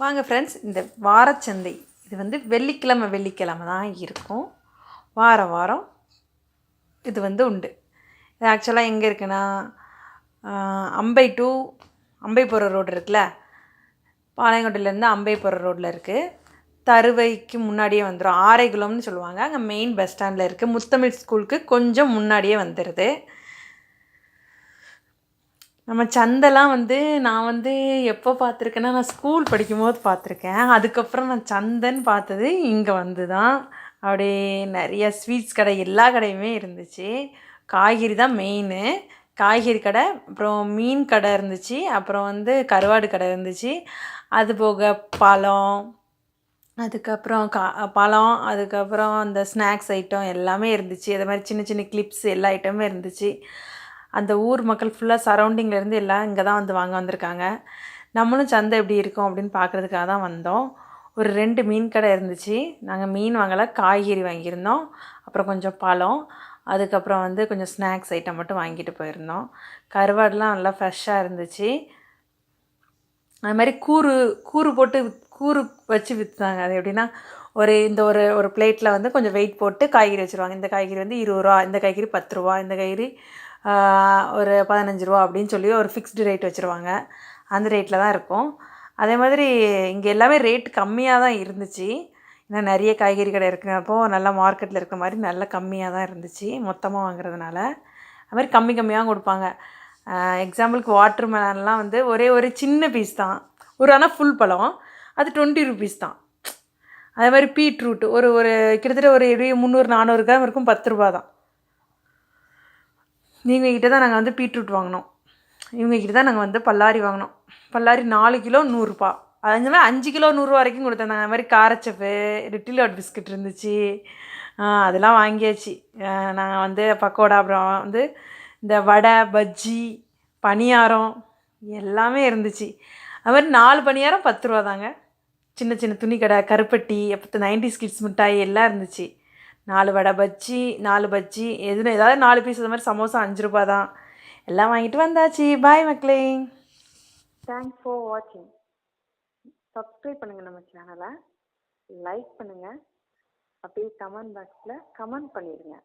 வாங்க ஃப்ரெண்ட்ஸ் இந்த வாரச்சந்தை இது வந்து வெள்ளிக்கிழமை வெள்ளிக்கிழமை தான் இருக்கும். வாரம் வாரம் இது வந்து உண்டு. இது ஆக்சுவலாக எங்கே இருக்குன்னா அம்பை டு அம்பை போகிற ரோடு இருக்குல்ல? பாளையங்கோட்டையிலேருந்து அம்பை போகிற ரோட்டில் இருக்குது தருவைக்கு முன்னாடியே வந்துடும் ஆரைக்குளம்னு சொல்லுவாங்க. அங்கே மெயின் பஸ் ஸ்டாண்டில் இருக்குது முத்தமிழ் ஸ்கூலுக்கு கொஞ்சம் முன்னாடியே வந்துடுது நம்ம சந்தைலாம் வந்து நான் வந்து எப்போ பார்த்துருக்கேன்னா நான் ஸ்கூல் படிக்கும்போது பார்த்துருக்கேன். அதுக்கப்புறம் நான் சந்தைன்னு பார்த்தது இங்கே வந்து தான் அப்படியே நிறைய ஸ்வீட்ஸ் கடை எல்லா கடையுமே இருந்துச்சு. காய்கறி தான் மெயினு காய்கறி கடை அப்புறம் மீன் கடை இருந்துச்சு. அப்புறம் வந்து கருவாடு கடை இருந்துச்சு. அது போக பழம் அதுக்கப்புறம் கா பழம் அதுக்கப்புறம் அந்த ஸ்நாக்ஸ் ஐட்டம் எல்லாமே இருந்துச்சு. அது மாதிரி சின்ன சின்ன கிளிப்ஸ் எல்லா ஐட்டமும் இருந்துச்சு. அந்த ஊர் மக்கள் ஃபுல்லாக சரௌண்டிங்லேருந்து எல்லாம் இங்கே தான் வந்து வாங்க வந்திருக்காங்க. நம்மளும் சந்தை எப்படி இருக்கும் அப்படின்னு பார்க்குறதுக்காக தான் வந்தோம். ஒரு ரெண்டு மீன் கடை இருந்துச்சு. நாங்கள் மீன் வாங்கலை காய்கறி வாங்கியிருந்தோம். அப்புறம் கொஞ்சம் பழம். அதுக்கப்புறம் வந்து கொஞ்சம் ஸ்நாக்ஸ் ஐட்டம் மட்டும் வாங்கிட்டு போயிருந்தோம். கருவாடுலாம் நல்லா ஃப்ரெஷ்ஷாக இருந்துச்சு. அது மாதிரி கூறு கூறு போட்டு கூறு வச்சு விற்றாங்க அது எப்படின்னா ஒரு இந்த ஒரு ஒரு பிளேட்டில் வந்து கொஞ்சம் வெயிட் போட்டு காய்கறி வச்சுருவாங்க. இந்த காய்கறி வந்து இருபது ரூபா இந்த காய்கறி பத்து ரூபா இந்த காய்கறி ஒரு பதினஞ்சு ரூபா அப்படின்னு சொல்லி ஒரு ஃபிக்ஸ்டு ரேட் வச்சுருவாங்க. அந்த ரேட்டில் தான் இருக்கும். அதே மாதிரி இங்கே எல்லாமே ரேட் கம்மியாக தான் இருந்துச்சு. ஏன்னா நிறைய காய்கறி கடை இருக்கிறப்போ நல்லா மார்க்கெட்டில் இருக்கிற மாதிரி நல்ல கம்மியாக தான் இருந்துச்சு மொத்தமாக வாங்குறதுனால. அது மாதிரி கம்மி கம்மியாக கொடுப்பாங்க. எக்ஸாம்பிளுக்கு வாட்டர் மெலன்லாம் வந்து ஒரே ஒரு சின்ன பீஸ் தான். ஒரு ஆனால் ஃபுல் பழம். அது டுவெண்ட்டி ருபீஸ் தான். அதே மாதிரி பீட்ரூட் ஒரு ஒரு கிட்டத்தட்ட ஒரு எப்படி முந்நூறு நானூறு கிராம் இருக்கும் பத்து ரூபா தான். நீங்கள் கிட்ட தான் நாங்கள் வந்து பீட்ரூட் வாங்கினோம். இவங்கக்கிட்ட தான் நாங்கள் வந்து பல்லாரி வாங்கினோம். பல்லாரி நாலு கிலோ நூறுரூபா அது மாதிரி அஞ்சு கிலோ நூறுரூவா வரைக்கும் கொடுத்தாங்க அது மாதிரி காரச்சப்பு லிட்டில் ஹாட் பிஸ்கட் இருந்துச்சு. அதெல்லாம் வாங்கியாச்சு. நாங்கள் வந்து பக்கோடா அப்புறம் வந்து இந்த வடை பஜ்ஜி பணியாரம் எல்லாமே இருந்துச்சு. அது மாதிரி நாலு பணியாரம் பத்து ரூபா தாங்க சின்ன சின்ன துணி கடை கருப்பட்டி அப்போ நைன்டி கிட்ஸ் மிட்டாய் எல்லாம் இருந்துச்சு. நாலு வடை பஜ்ஜி நாலு பஜ்ஜி எதுன்னு ஏதாவது நாலு பீஸ் அது மாதிரி சமோசா அஞ்சு ரூபா தான். எல்லாம் வாங்கிட்டு வந்தாச்சு. பாய் மக்களே. தேங்க்ஸ் ஃபார் வாட்சிங் சப்ஸ்கிரைப் பண்ணுங்கள் நம்ம சேனலை லைக் பண்ணுங்கள் அப்படியே கமெண்ட் பாக்ஸில் கமெண்ட் பண்ணிடுங்க.